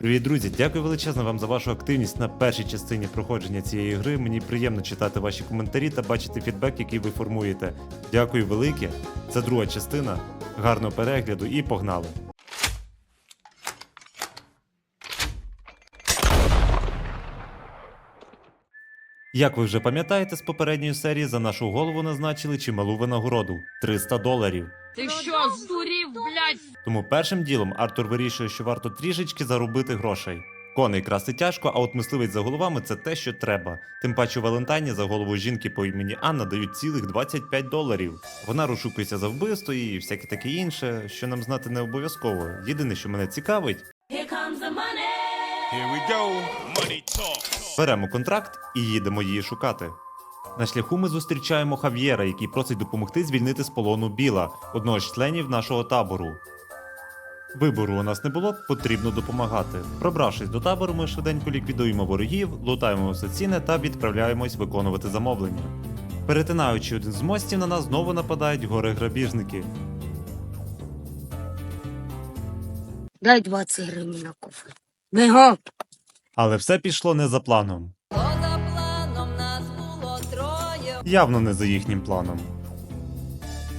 Привіт, друзі! Дякую величезно вам за вашу активність на першій частині проходження цієї гри. Мені приємно читати ваші коментарі та бачити фідбек, який ви формуєте. Дякую велике. Це друга частина. Гарного перегляду і погнали! Як ви вже пам'ятаєте з попередньої серії, за нашу голову назначили чималу винагороду 300 доларів. Ти що, здурів, блядь? Тому першим ділом Артур вирішує, що варто трішечки заробити грошей. Коней красти тяжко, а от мисливець за головами це те, що треба. Тим паче у Валентайні за голову жінки по імені Анна дають цілих 25 доларів. Вона розшукується за вбивство і всяке таке інше, що нам знати не обов'язково. Єдине, що мене цікавить, Here comes the money. Here we go. Money talk. беремо контракт і їдемо її шукати. На шляху ми зустрічаємо Хав'єра, який просить допомогти звільнити з полону Біла, одного з членів нашого табору. Вибору у нас не було, потрібно допомагати. Пробравшись до табору, ми швиденько ліквідуємо ворогів, лутаємо все цінне та відправляємось виконувати замовлення. Перетинаючи один з мостів, на нас знову нападають гори грабіжники. Дай 20 гривень на кофе. Бігом! Але все пішло не за планом. Явно не за їхнім планом.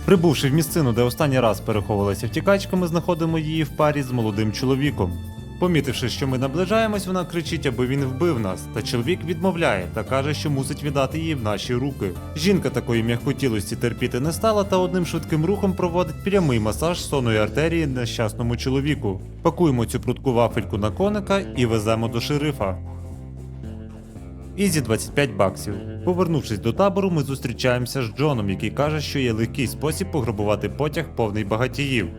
Прибувши в місцину, де останній раз переховувалася втікачка, ми знаходимо її в парі з молодим чоловіком. Помітивши, що ми наближаємось, вона кричить, аби він вбив нас, та чоловік відмовляє та каже, що мусить віддати її в наші руки. Жінка такої м'якотілості терпіти не стала та одним швидким рухом проводить прямий масаж сонної артерії нещасному чоловіку. Пакуємо цю прутку вафельку на коника і веземо до шерифа. Ізі 25 баксів. Повернувшись до табору, ми зустрічаємося з Джоном, який каже, що є легкий спосіб пограбувати потяг повний багатіїв.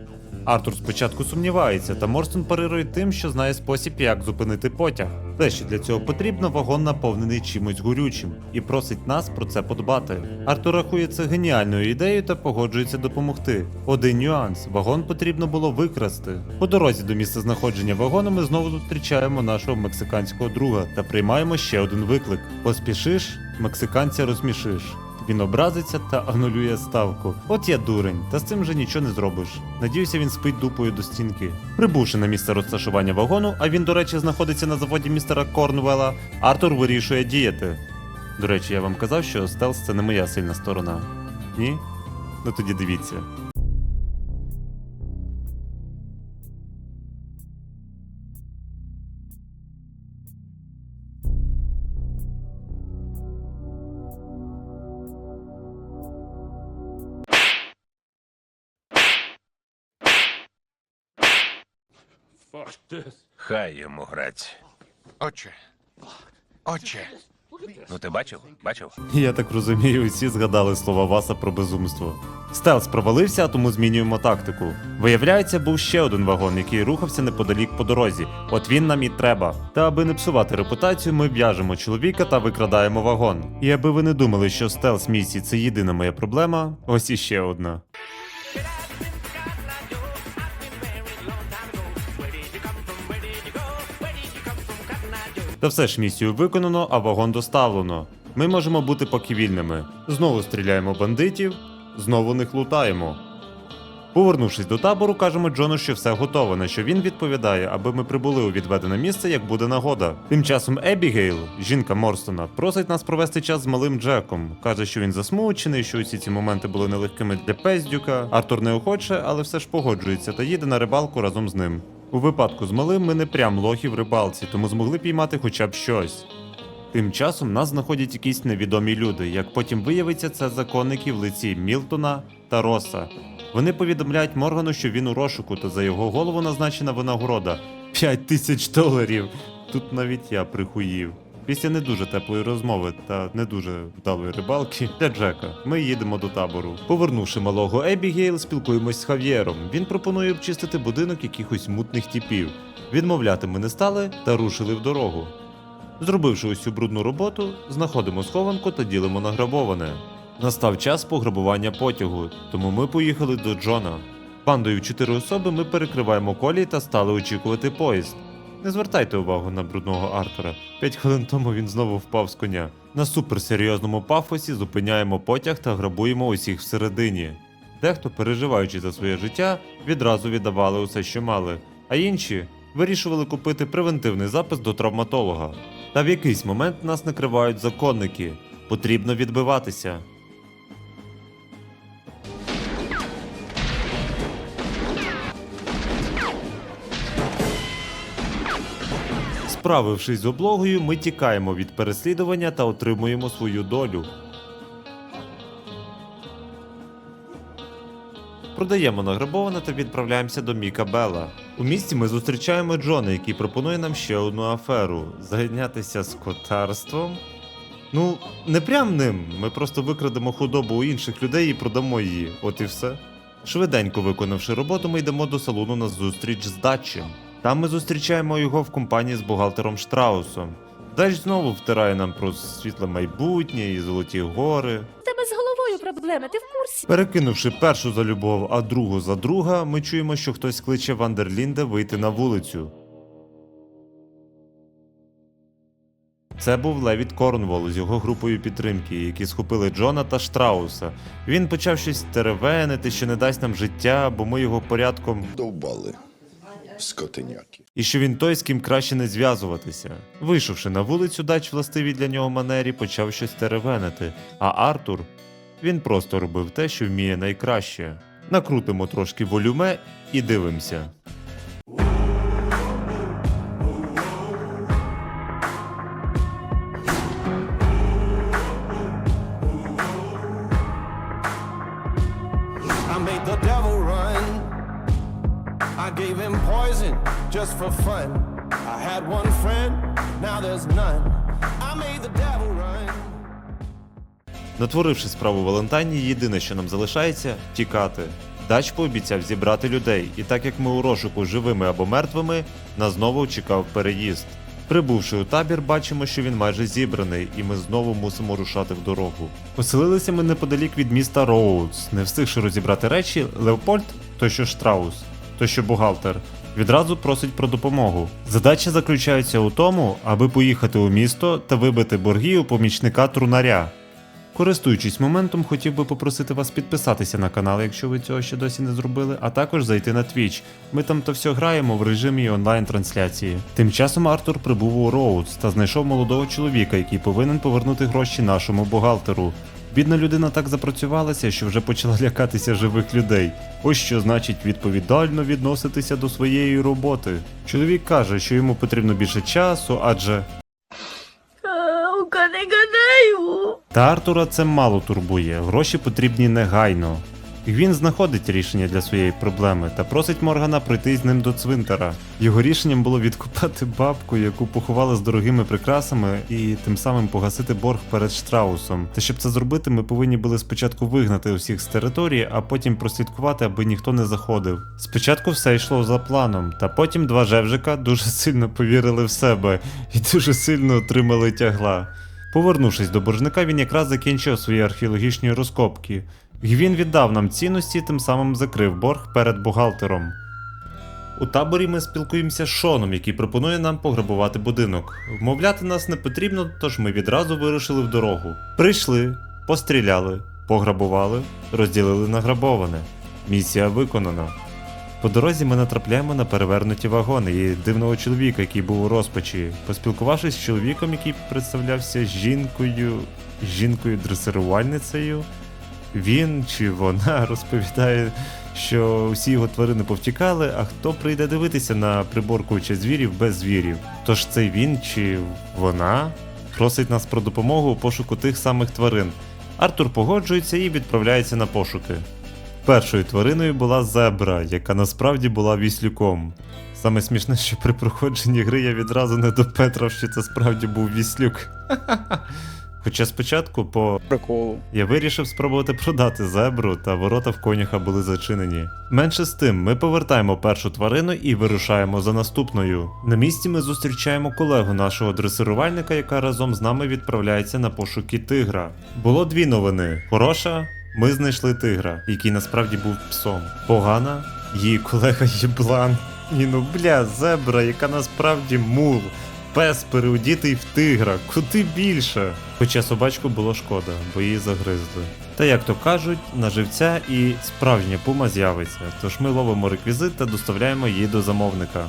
Артур спочатку сумнівається, та Морстон парирує тим, що знає спосіб, як зупинити потяг. Те, що для цього потрібно, вагон наповнений чимось горючим, і просить нас про це подбати. Артур рахує це геніальною ідеєю та погоджується допомогти. Один нюанс: вагон потрібно було викрасти. По дорозі до місця знаходження вагону ми знову зустрічаємо нашого мексиканського друга та приймаємо ще один виклик: поспішиш, мексиканця розсмішиш. Він образиться та анулює ставку. От я дурень, та з цим вже нічого не зробиш. Надіюся, він спить дупою до стінки. Прибувши на місце розташування вагону, а він, до речі, знаходиться на заводі містера Корнвелла, Артур вирішує діяти. До речі, я вам казав, що стелс це не моя сильна сторона. Ні? Ну тоді дивіться. Хай йому грать. Отче. Отче. Ну ти бачив? Бачив? Я так розумію, усі згадали слова Васа про безумство. Стелс провалився, а тому змінюємо тактику. Виявляється, був ще один вагон, який рухався неподалік по дорозі. От він нам і треба. Та аби не псувати репутацію, ми в'яжемо чоловіка та викрадаємо вагон. І аби ви не думали, що стелс місії це єдина моя проблема, ось іще одна. Та все ж місію виконано, а вагон доставлено. Ми можемо бути поки вільними. Знову стріляємо бандитів, знову них лутаємо. Повернувшись до табору, кажемо Джону, що все готово, на що він відповідає, аби ми прибули у відведене місце, як буде нагода. Тим часом Ебігейл, жінка Морстона, просить нас провести час з малим Джеком. Каже, що він засмучений, що усі ці моменти були нелегкими для Пездюка. Артур не охоче, але все ж погоджується та їде на рибалку разом з ним. У випадку з малим ми не прям лохи в рибалці, тому змогли піймати хоча б щось. Тим часом нас знаходять якісь невідомі люди. Як потім виявиться, це законники в лиці Мілтона та Роса. Вони повідомляють Моргану, що він у розшуку, та за його голову назначена винагорода 5 тисяч доларів. Тут навіть я прихуїв. Після не дуже теплої розмови та не дуже вдалої рибалки для Джека. Ми їдемо до табору. Повернувши малого Ебігейл, спілкуємось з Хав'єром. Він пропонує обчистити будинок якихось мутних типів. Відмовляти ми не стали та рушили в дорогу. Зробивши усю брудну роботу, знаходимо схованку та ділимо награбоване. Настав час пограбування потягу, тому ми поїхали до Джона. Бандою чотири особи ми перекриваємо колії та стали очікувати поїзд. Не звертайте увагу на брудного Артура. П'ять хвилин тому він знову впав з коня. На суперсерйозному пафосі зупиняємо потяг та грабуємо усіх всередині. Дехто, переживаючи за своє життя, відразу віддавали усе, що мали, а інші Вирішували купити превентивний запис до травматолога. Та в якийсь момент нас накривають законники. Потрібно відбиватися. Справившись з облогою, ми тікаємо від переслідування та отримуємо свою долю. Продаємо награбоване та відправляємося до Міка Белла. У місті ми зустрічаємо Джона, який пропонує нам ще одну аферу зайнятися скотарством. Ну, не прям ним. Ми просто викрадемо худобу у інших людей і продамо її. От і все. Швиденько виконавши роботу, ми йдемо до салону на зустріч з Датчем. Там ми зустрічаємо його в компанії з бухгалтером Штраусом. Дач знову втирає нам про світле майбутнє і золоті гори. Тебе з головою проблеми, ти в курсі? Перекинувши першу за любов, а другу за друга, ми чуємо, що хтось кличе Вандерлінда вийти на вулицю. Це був Левіт Корнвол з його групою підтримки, які схопили Джона та Штрауса. Він почав щось теревенити, що не дасть нам життя, бо ми його порядком Довбали скотиняки. і що він той, з ким краще не зв'язуватися. Вийшовши на вулицю, дач властиві для нього манері, почав щось теревенити, а Артур він просто робив те, що вміє найкраще. Накрутимо трошки волюме і дивимося. Gave him poison just for fun. I had one friend, now there's none. I made the devil run. Натворивши справу Валентайні, єдине, що нам залишається тікати. Дач пообіцяв зібрати людей, і так як ми у розшуку живими або мертвими, нас знову чекав переїзд. Прибувши у табір, бачимо, що він майже зібраний, і ми знову мусимо рушати в дорогу. Поселилися ми неподалік від міста Роудс. Не встигши розібрати речі, Леопольд, той що Штраус, той що бухгалтер, відразу просить про допомогу. Задача заключається у тому, аби поїхати у місто та вибити борги у помічника трунаря. Користуючись моментом, хотів би попросити вас підписатися на канал, якщо ви цього ще досі не зробили, а також зайти на Twitch. Ми там то все граємо в режимі онлайн-трансляції. Тим часом Артур прибув у Роудс та знайшов молодого чоловіка, який повинен повернути гроші нашому бухгалтеру. Бідна людина так запрацювалася, що вже почала лякатися живих людей. Ось що значить відповідально відноситися до своєї роботи. Чоловік каже, що йому потрібно більше часу, адже Та Артура це мало турбує, гроші потрібні негайно. Він знаходить рішення для своєї проблеми та просить Моргана пройти з ним до цвинтара. Його рішенням було відкопати бабку, яку поховали з дорогими прикрасами, і тим самим погасити борг перед Штраусом. Та щоб це зробити, ми повинні були спочатку вигнати усіх з території, а потім прослідкувати, аби ніхто не заходив. Спочатку все йшло за планом, та потім два жевжика дуже сильно повірили в себе і дуже сильно отримали тягла. Повернувшись до боржника, він якраз закінчив свої археологічні розкопки. І він віддав нам цінності, тим самим закрив борг перед бухгалтером. У таборі ми спілкуємося з Шоном, який пропонує нам пограбувати будинок. Вмовляти нас не потрібно, тож ми відразу вирушили в дорогу. Прийшли, постріляли, пограбували, розділили награбоване. Місія виконана. По дорозі ми натрапляємо на перевернуті вагони і дивного чоловіка, який був у розпачі. Поспілкувавшись з чоловіком, який представлявся жінкою, жінкою-дресирувальницею, він чи вона розповідає, що всі його тварини повтікали, а хто прийде дивитися на приборкуючи звірів без звірів? Тож це він чи вона просить нас про допомогу у пошуку тих самих тварин. Артур погоджується і відправляється на пошуки. Першою твариною була зебра, яка насправді була віслюком. Саме смішне, що при проходженні гри я відразу не допетрав, що це справді був віслюк. Хоча спочатку по приколу. я вирішив спробувати продати зебру, та ворота в конюха були зачинені. Менше з тим, ми повертаємо першу тварину і вирушаємо за наступною. На місці ми зустрічаємо колегу нашого дресирувальника, яка разом з нами відправляється на пошуки тигра. Було дві новини: хороша. Ми знайшли тигра, який насправді був псом. Погана, її колега єблан. І ну бля, зебра, яка насправді мул. Пес переодітий в тигра, куди більше. Хоча собачку було шкода, бо її загризли. Та як то кажуть, на живця і справжня пума з'явиться, тож ми ловимо реквізит та доставляємо її до замовника.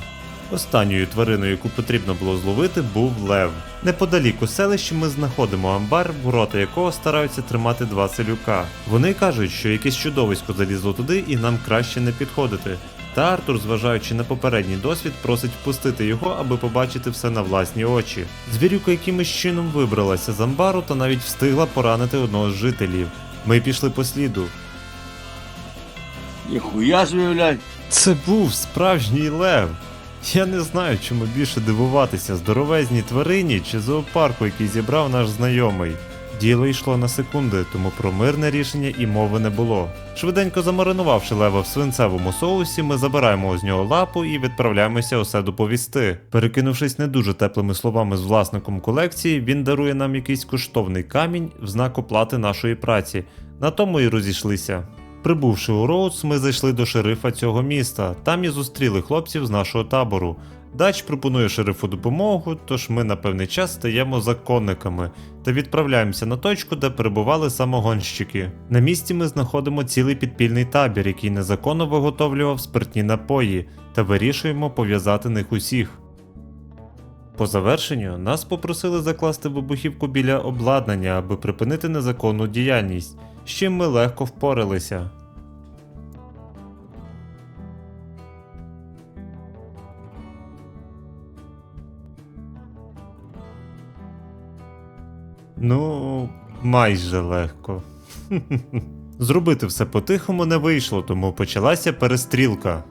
Останньою твариною, яку потрібно було зловити, був лев. Неподалік у селищі ми знаходимо амбар, ворота якого стараються тримати два селюка. Вони кажуть, що якесь чудовисько залізло туди і нам краще не підходити. Та Артур, зважаючи на попередній досвід, просить впустити його, аби побачити все на власні очі. Звірюка якимось чином вибралася з амбару та навіть встигла поранити одного з жителів. Ми пішли по сліду. Ніхуя блядь. Це був справжній лев. Я не знаю, чому більше дивуватися здоровезній тварині чи зоопарку, який зібрав наш знайомий. Діло йшло на секунди, тому про мирне рішення і мови не було. Швиденько замаринувавши лева в свинцевому соусі, ми забираємо з нього лапу і відправляємося усе доповісти. Перекинувшись не дуже теплими словами з власником колекції, він дарує нам якийсь коштовний камінь в знак оплати нашої праці. На тому і розійшлися. Прибувши у Роудс, ми зайшли до шерифа цього міста. Там і зустріли хлопців з нашого табору. Дач пропонує шерифу допомогу, тож ми на певний час стаємо законниками та відправляємося на точку, де перебували самогонщики. На місці ми знаходимо цілий підпільний табір, який незаконно виготовлював спиртні напої, та вирішуємо пов'язати них усіх. По завершенню нас попросили закласти вибухівку біля обладнання, аби припинити незаконну діяльність, з чим ми легко впоралися. Ну, майже легко. Зробити все по-тихому не вийшло, тому почалася перестрілка.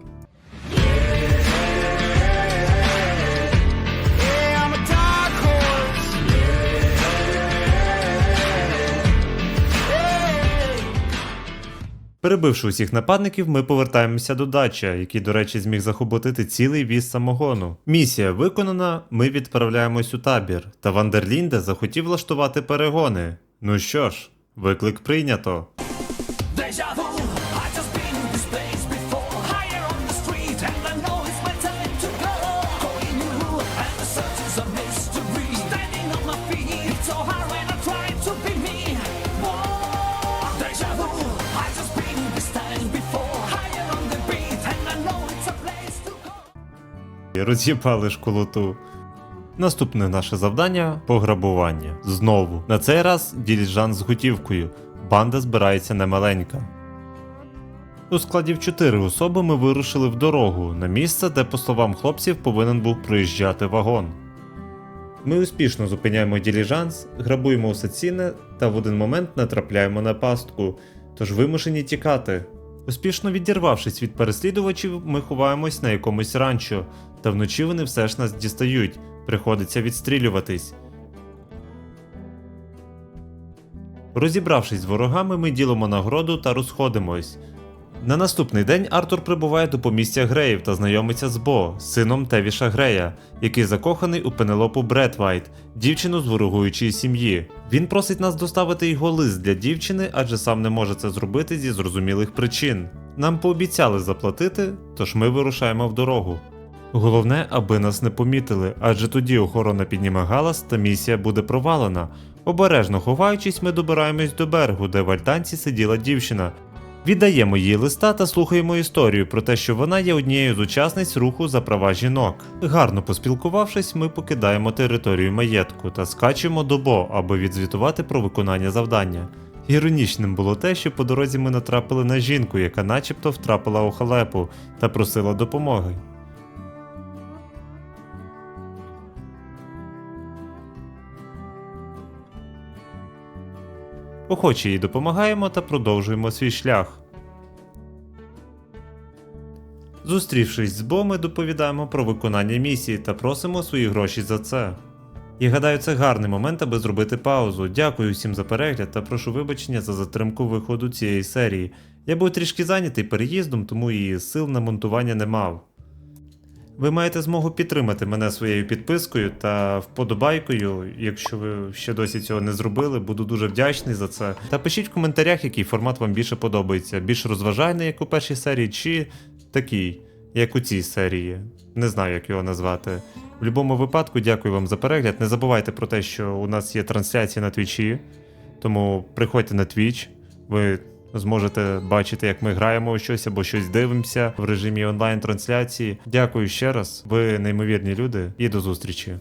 Перебивши усіх нападників, ми повертаємося до дача, який, до речі, зміг захоботити цілий віз самогону. Місія виконана, ми відправляємось у табір, та Вандерлінде захотів влаштувати перегони. Ну що ж, виклик прийнято. І роз'їбали школоту. Наступне наше завдання пограбування. Знову. На цей раз діліжан з готівкою. Банда збирається немаленька. У складі в 4 особи ми вирушили в дорогу на місце, де, по словам хлопців, повинен був проїжджати вагон. Ми успішно зупиняємо діліжанс, грабуємо усе цінне та в один момент натрапляємо на пастку, тож вимушені тікати. Успішно відірвавшись від переслідувачів, ми ховаємось на якомусь ранчо, та вночі вони все ж нас дістають, приходиться відстрілюватись. Розібравшись з ворогами, ми ділимо нагороду та розходимось. На наступний день Артур прибуває до помістя Греїв та знайомиться з Бо, сином Тевіша Грея, який закоханий у Пенелопу Бретвайт, дівчину з ворогуючої сім'ї. Він просить нас доставити його лист для дівчини, адже сам не може це зробити зі зрозумілих причин. Нам пообіцяли заплатити, тож ми вирушаємо в дорогу. Головне, аби нас не помітили, адже тоді охорона підніме галас та місія буде провалена. Обережно ховаючись, ми добираємось до берегу, де в альтанці сиділа дівчина. Віддаємо їй листа та слухаємо історію про те, що вона є однією з учасниць руху за права жінок. Гарно поспілкувавшись, ми покидаємо територію маєтку та скачемо до Бо, аби відзвітувати про виконання завдання. Іронічним було те, що по дорозі ми натрапили на жінку, яка начебто втрапила у халепу та просила допомоги. Охоче їй допомагаємо та продовжуємо свій шлях. Зустрівшись з Бо, ми доповідаємо про виконання місії та просимо свої гроші за це. І гадаю, це гарний момент, аби зробити паузу. Дякую всім за перегляд та прошу вибачення за затримку виходу цієї серії. Я був трішки зайнятий переїздом, тому і сил на монтування не мав. Ви маєте змогу підтримати мене своєю підпискою та вподобайкою. Якщо ви ще досі цього не зробили, буду дуже вдячний за це. Та пишіть в коментарях, який формат вам більше подобається. Більш розважальний, як у першій серії, чи такий, як у цій серії. Не знаю, як його назвати. В будь-якому випадку, дякую вам за перегляд. Не забувайте про те, що у нас є трансляція на твічі. Тому приходьте на твіч. Ви зможете бачити, як ми граємо у щось або щось дивимося в режимі онлайн трансляції. Дякую ще раз. Ви неймовірні люди і до зустрічі.